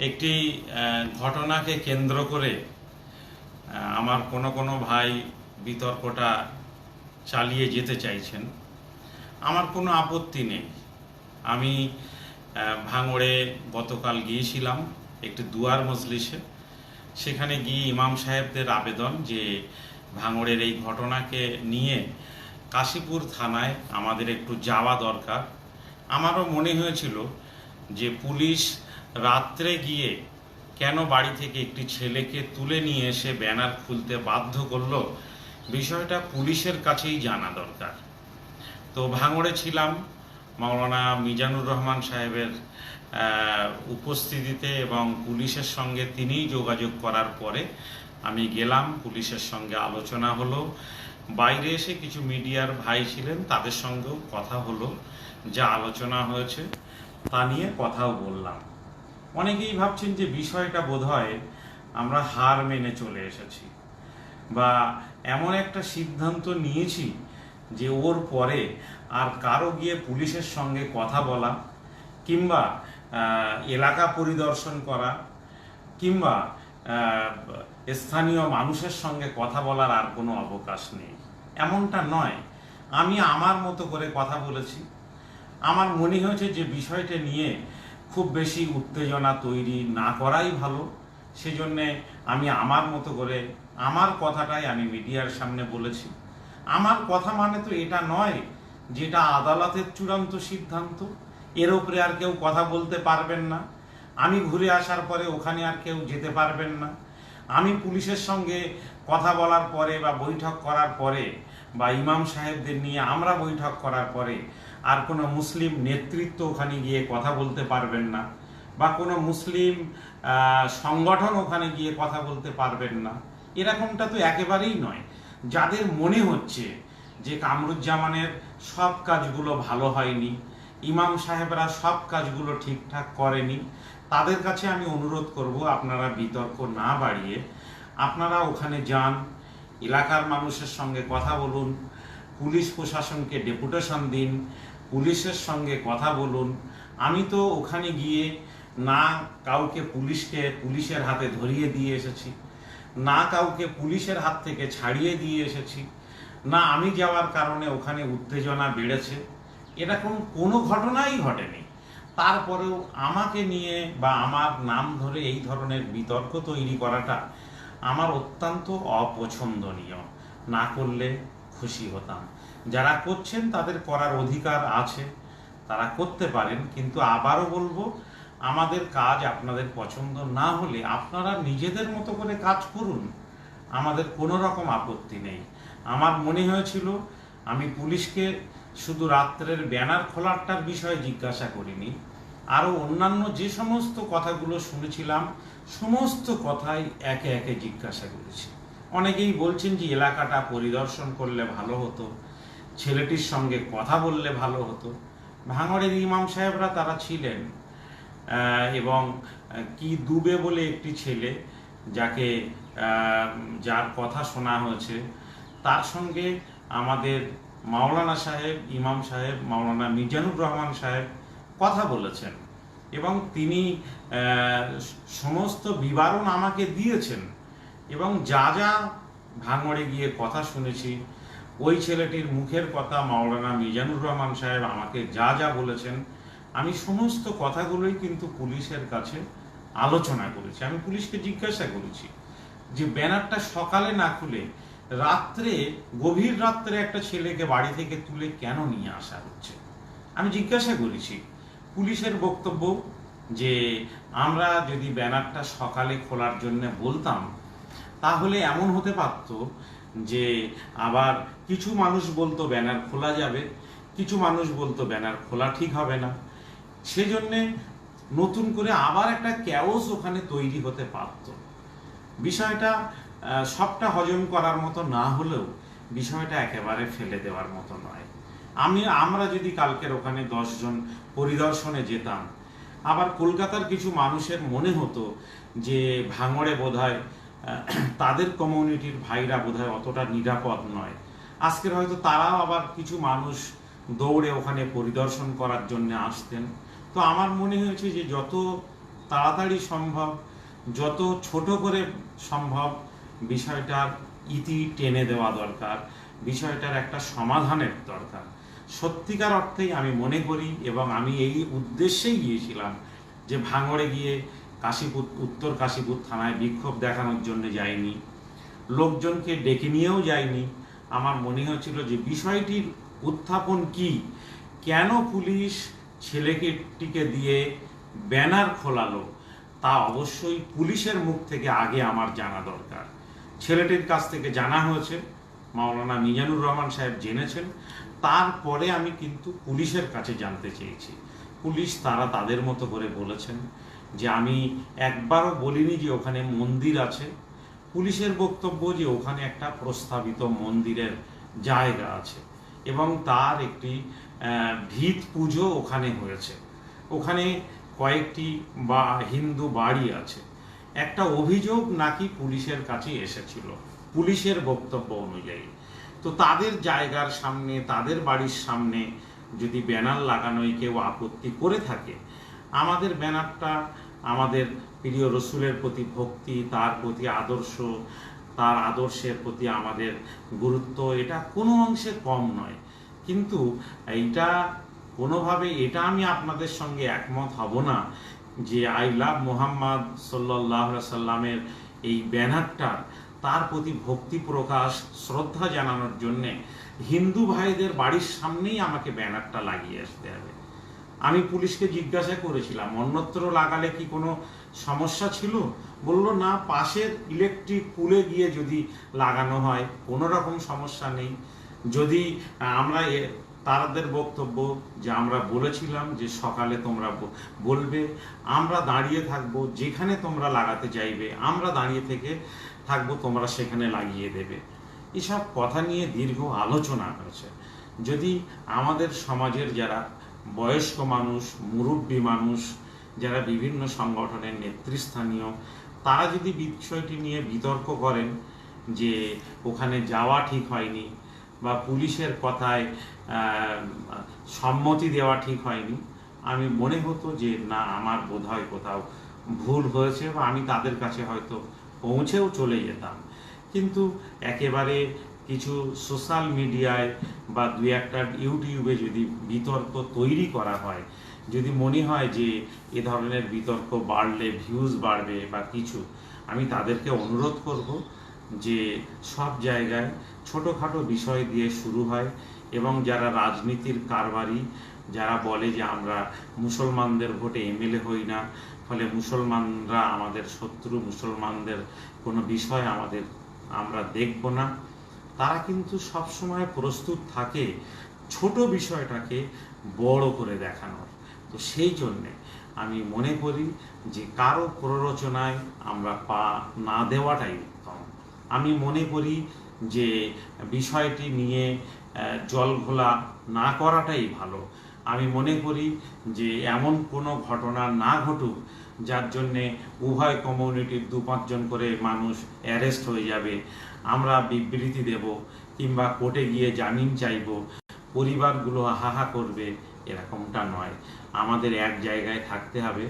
একটি ঘটনাকে কেন্দ্র করে আমার কোনো কোনো ভাই বিতর্কটা চালিয়ে যেতে চাইছেন। আমার কোনো আপত্তি নেই। আমি ভাঙড়ে গতকাল গিয়েছিলাম একটি দুয়ার মজলিসে। সেখানে গিয়ে ইমাম সাহেবদের আবেদন যে ভাঙড়ের এই ঘটনাকে নিয়ে কাশীপুর থানায় আমাদের একটু যাওয়া দরকার। আমারও মনে হয়েছিল যে পুলিশ রাত্রে গিয়ে কেন বাড়ি থেকে একটি ছেলেকে তুলে নিয়ে এসে ব্যানার খুলতে বাধ্য করল, বিষয়টা পুলিশের কাছেই জানা দরকার। তো ভাঙড়ে ছিলাম, মাওলানা মিজানুর রহমান সাহেবের উপস্থিতিতে এবং পুলিশের সঙ্গে তিনিই যোগাযোগ করার পরে আমি গেলাম, পুলিশের সঙ্গে আলোচনা হলো। বাইরে এসে কিছু মিডিয়ার ভাই ছিলেন, তাদের সঙ্গেও কথা হলো, যা আলোচনা হয়েছে, তা নিয়ে কথাও বললাম। অনেকেই ভাবছেন যে বিষয়টা বোধহয় আমরা হার মেনে চলে এসেছি বা এমন একটা সিদ্ধান্ত নিয়েছি যে ওর পরে আর কারও গিয়ে পুলিশের সঙ্গে কথা বলা কিংবা এলাকা পরিদর্শন করা কিংবা স্থানীয় মানুষের সঙ্গে কথা বলার আর কোনো অবকাশ নেই। এমনটা নয়। আমি আমার মতো করে কথা বলেছি। আমার মনে হয়েছে যে বিষয়টা নিয়ে খুব বেশি উত্তেজনা তৈরি না করাই ভালো। সেজন্যে আমি আমার মতো করে আমার কথাটাই আমি মিডিয়ার সামনে বলেছি। আমার কথা মানে তো এটা নয় যেটা আদালতের চূড়ান্ত সিদ্ধান্ত। এর উপরে আর কেউ কথা বলতে পারবেন না। আমি ঘুরে আসার পরে ওখানে আর কেউ যেতে পারবেন না। আমি পুলিশের সঙ্গে কথা বলার পরে বা বৈঠক করার পরে বা ইমাম সাহেবদের নিয়ে আমরা বৈঠক করার পরে আর কোনো মুসলিম নেতৃত্ব ওখানে গিয়ে কথা বলতে পারবেন না, বা কোনো মুসলিম সংগঠন ওখানে গিয়ে কথা বলতে পারবেন না। এরকমটা তো একেবারেই নয়। যাদের মনে হচ্ছে যে কামরুজ্জামানের সব কাজগুলো ভালো হয়নি, ইমাম সাহেবরা সব কাজগুলো ঠিকঠাক করেনি, তাদের কাছে আমি অনুরোধ করব আপনারা বিতর্ক না বাড়িয়ে আপনারা ওখানে যান, এলাকার মানুষের সঙ্গে কথা বলুন, পুলিশ প্রশাসনকে ডেপুটেশন দিন পুলিশের সঙ্গে কথা বলুন। আমি তো ওখানে গিয়ে না কাউকে পুলিশকে পুলিশের হাতে ধরিয়ে দিয়ে এসেছি, না কাউকে পুলিশের হাত থেকে ছাড়িয়ে দিয়ে এসেছি, না আমি যাওয়ার কারণে ওখানে উত্তেজনা বেড়েছে। এরকম কোনো ঘটনাই ঘটেনি। তারপরেও আমাকে নিয়ে বা আমার নাম ধরে এই ধরনের বিতর্ক তৈরি করাটা আমার অত্যন্ত অপছন্দনীয়। না করলে খুশি হতাম। যারা করছেন তাদের করার অধিকার আছে, তারা করতে পারেন, কিন্তু আবারও বলব, আমাদের কাজ আপনাদের পছন্দ না হলে আপনারা নিজেদের মতো করে কাজ করুন। আমাদের কোনো রকম আপত্তি নেই। আমার মনে হয়েছিল, আমি পুলিশকে শুধু রাত্রের ব্যানার খোলারটার বিষয়ে জিজ্ঞাসা করিনি। আরও অন্যান্য যে সমস্ত কথাগুলো শুনেছিলাম, সমস্ত কথাই একে একে জিজ্ঞাসা করেছি। অনেকেই বলছেন যে, এলাকাটা পরিদর্শন করলে ভালো হতো। ছেলেটির সঙ্গে কথা বললে ভালো হতো। ভাঙড়ের ইমাম সাহেবরা তারা ছিলেন এবং কি দুবে বলে একটি ছেলে যাকে যার কথা শোনা হয়েছে। তার সঙ্গে আমাদের মাওলানা সাহেব, ইমাম সাহেব, মাওলানা মিজানুর রহমান সাহেব কথা বলেছেন এবং তিনি সমস্ত বিবরণ আমাকে দিয়েছেন এবং যা যা ভাঙড়ে গিয়ে কথা শুনেছি ওই ছেলেটির মুখের কথা মাওলানা মিজানুর রহমান সাহেব আমাকে যা যা বলেছেন, আমি সমস্ত কথাগুলোই কিন্তু পুলিশের কাছে আলোচনা করেছি। আমি পুলিশকে জিজ্ঞাসা করেছি যে, ব্যানারটা সকালে না খুলে রাত্রে, গভীর রাত্রে একটা ছেলেকে বাড়ি থেকে তুলে কেন নিয়ে আসা হচ্ছে? আমি জিজ্ঞাসা করেছি। পুলিশের বক্তব্য যে, আমরা যদি ব্যানারটা সকালে খোলার জন্য বলতাম, তাহলে এমন হতে পারত যে আবার কিছু মানুষ বলতো ব্যানার খোলা যাবে, কিছু মানুষ বলতো ব্যানার খোলা ঠিক হবে না। সেজন্যে নতুন করে আবার একটা ক্যাওস ওখানে তৈরি হতে পারত। বিষয়টা সবটা হজম করার মতো না হলেও বিষয়টা একেবারে ফেলে দেওয়ার মতো নয়। আমি, আমরা যদি কালকের ওখানে দশজন পরিদর্শনে যেতাম, আবার কলকাতার কিছু মানুষের মনে হতো যে ভাঙড়ে বোধহয় তাদের কমিউনিটির ভাইরা বোধহয় অতটা নিরাপদ নয়। আজকের হয়তো তারাও আবার কিছু মানুষ দৌড়ে ওখানে পরিদর্শন করার জন্য আসতেন। তো আমার মনে হয়েছে যে যত তাড়াতাড়ি সম্ভব, যত ছোট করে সম্ভব বিষয়টার ইতি টেনে দেওয়া দরকার, বিষয়টার একটা সমাধানের দরকার। সত্যিকার অর্থেই আমি মনে করি এবং আমি এই উদ্দেশ্যেই গিয়েছিলাম যে ভাঙড়ে গিয়ে কাশীপুর উত্তর কাশীপুর থানায় বিক্ষোভ দেখানোর জন্য যাইনি। লোকজনকে ডেকে নিয়েও যায়নি আমার মনে হচ্ছিল যে বিষয়টির উত্থাপন কি? কেন পুলিশ ছেলেকেটিকে দিয়ে ব্যানার খোলালো? তা অবশ্যই পুলিশের মুখ থেকে আগে আমার জানা দরকার। ছেলেটির কাছ থেকে জানা হয়েছে। মাওলানা মিজানুর রহমান সাহেব জেনেছেন। তারপরে আমি কিন্তু পুলিশের কাছে জানতে চেয়েছি। পুলিশ তারা তাদের মতো করে বলেছেন। যে আমি একবারও বলিনি যে ওখানে মন্দির আছে। পুলিশের বক্তব্য যে ওখানে একটা প্রস্তাবিত মন্দিরের জায়গা আছে এবং তার একটি ভিত পুজো ওখানে হয়েছে। ওখানে কয়েকটি বা হিন্দু বাড়ি আছে। একটা অভিযোগ নাকি পুলিশের কাছে এসেছিল, পুলিশের বক্তব্য অনুযায়ী। তো তাদের জায়গার সামনে, তাদের বাড়ির সামনে যদি ব্যানার লাগানোয় কেউ আপত্তি করে থাকে, আমাদের ব্যানারটা আমাদের প্রিয় রসুলের প্রতি ভক্তি, তার প্রতি আদর্শ, তার আদর্শের প্রতি আমাদের গুরুত্ব, এটা কোনো অংশে কম নয়। কিন্তু এইটা কোনোভাবে, এটা আমি আপনাদের সঙ্গে একমত হব না যে আই লাভ মোহাম্মদ সাল্লাহ সাল্লামের এই ব্যানারটা, তার প্রতি ভক্তি প্রকাশ, শ্রদ্ধা জানানোর জন্যে হিন্দু ভাইদের বাড়ির সামনেই আমাকে ব্যানারটা লাগিয়ে আসতে হবে। আমি পুলিশকে জিজ্ঞাসা করেছিলাম, অন্যত্র লাগালে কি কোনো সমস্যা ছিল? বলল, না, পাশের ইলেকট্রিক পুলে গিয়ে যদি লাগানো হয়, কোনো রকম সমস্যা নেই। যদি, আমরা তাদের বক্তব্য যে আমরা বলেছিলাম যে সকালে তোমরা বলবে, আমরা দাঁড়িয়ে থাকব যেখানে তোমরা লাগাতে চাইবে, আমরা দাঁড়িয়ে থেকে থাকব, তোমরা সেখানে লাগিয়ে দেবে। এসব কথা নিয়ে দীর্ঘ আলোচনা হয়েছে। যদি আমাদের সমাজের যারা বয়স্ক মানুষ, মুরব্বী মানুষ, যারা বিভিন্ন সংগঠনের নেতৃস্থানীয়, তারা যদি বিষয়টি নিয়ে বিতর্ক করেন যে ওখানে যাওয়া ঠিক হয়নি বা পুলিশের কথায় সম্মতি দেওয়া ঠিক হয়নি, আমি মনে হতো যে না, আমার বোধহয় কোথাও ভুল হয়েছে বা আমি তাদের কাছে হয়তো পৌঁছেও চলে যেতাম। কিন্তু একেবারে কিছু সোশ্যাল মিডিয়ায় বা দু একটা ইউটিউবে যদি বিতর্ক তৈরি করা হয়, যদি মনে হয় যে এ ধরনের বিতর্ক বাড়লে ভিউজ বাড়বে বা কিছু, আমি তাদেরকে অনুরোধ করব যে সব জায়গায় ছোটোখাটো বিষয় দিয়ে শুরু হয় এবং যারা রাজনীতির কারবারি, যারা বলে যে আমরা মুসলমানদের ভোটে এমএলএ হই না, ফলে মুসলমানরা আমাদের শত্রু, মুসলমানদের কোনো বিষয় আমাদের, আমরা দেখব না তারা কিন্তু সবসময় প্রস্তুত থাকে ছোট বিষয়টাকে বড় করে দেখানোর। তো সেই জন্যে আমি মনে করি যে কারও প্ররোচনায় আমরা পা না দেওয়াটাই উত্তম। আমি মনে করি যে বিষয়টি নিয়ে জল ঘোলা না করাটাই ভালো। আমি মনে করি যে এমন কোনো ঘটনা না ঘটুক, যার জন্যে উভয় কমিউনিটির দু পাঁচজন করে মানুষ অ্যারেস্ট হয়ে যাবে। আমরা বিবৃতি দেব কিংবা কোর্টে গিয়ে জামিন চাইব। পরিবারগুলো হাহা করবে, এরকমটা নয়। আমাদের এক জায়গায় থাকতে হবে।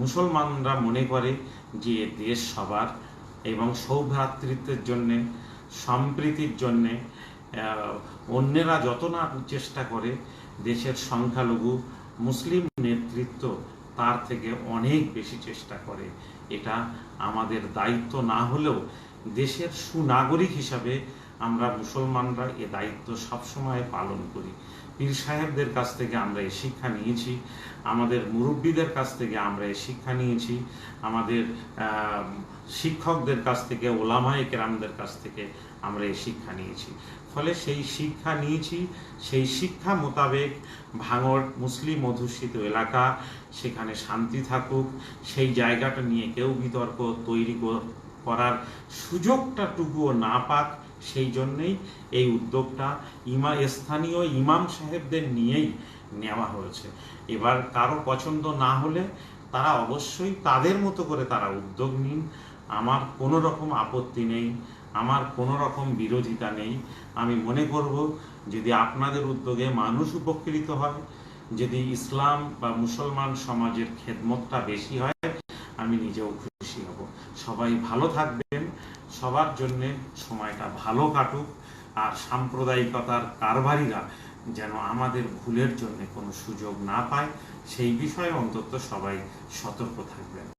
মুসলমানরা মনে করে যে দেশ সবার এবং সৌভ্রাতৃত্বের জন্যে, সম্প্রীতির জন্যে অন্যেরা যত না চেষ্টা করে, দেশের সংখ্যালঘু মুসলিম নেতৃত্ব তার থেকে অনেক বেশি চেষ্টা করে। এটা আমাদের দায়িত্ব না হলেও দেশের সুনাগরিক হিসাবে আমরা মুসলমানরা এ দায়িত্ব সবসময় পালন করি। পীর সাহেবদের কাছ থেকে আমরা এই শিক্ষা নিয়েছি, আমাদের মুরব্বীদের কাছ থেকে আমরা এই শিক্ষা নিয়েছি, আমাদের শিক্ষকদের কাছ থেকে, ওলামায়ে কেরামদের কাছ থেকে আমরা এই শিক্ষা নিয়েছি। ফলে সেই শিক্ষা নিয়েছি, সেই শিক্ষা মোতাবেক ভাঙড় মুসলিম অধ্যুষিত এলাকা সেখানে শান্তি থাকুক, সেই জায়গাটা নিয়ে কেউ বিতর্ক তৈরি করার সুযোগটা টুকুও না পাক, সেই জন্যেই এই উদ্যোগটা ইমা, স্থানীয় ইমাম সাহেবদের নিয়েই নেওয়া হয়েছে। এবার কারও পছন্দ না হলে তারা অবশ্যই তাদের মতো করে তারা উদ্যোগ নিন। আমার কোনো রকম আপত্তি নেই, আমার কোনো রকম বিরোধিতা নেই। আমি মনে করব যদি আপনাদের উদ্যোগে মানুষ উপকৃত হয়, যদি ইসলাম বা মুসলমান সমাজের খেদমতটা বেশি হয়, আমি নিজেও সবাই ভালো থাকবেন, সবার জন্যে সময়টা ভালো কাটুক, আর সাম্প্রদায়িকতার কারবারিরা যেন আমাদের ভুলের জন্য কোনো সুযোগ না পায়, সেই বিষয়ে অন্তত সবাই সতর্ক থাকবেন।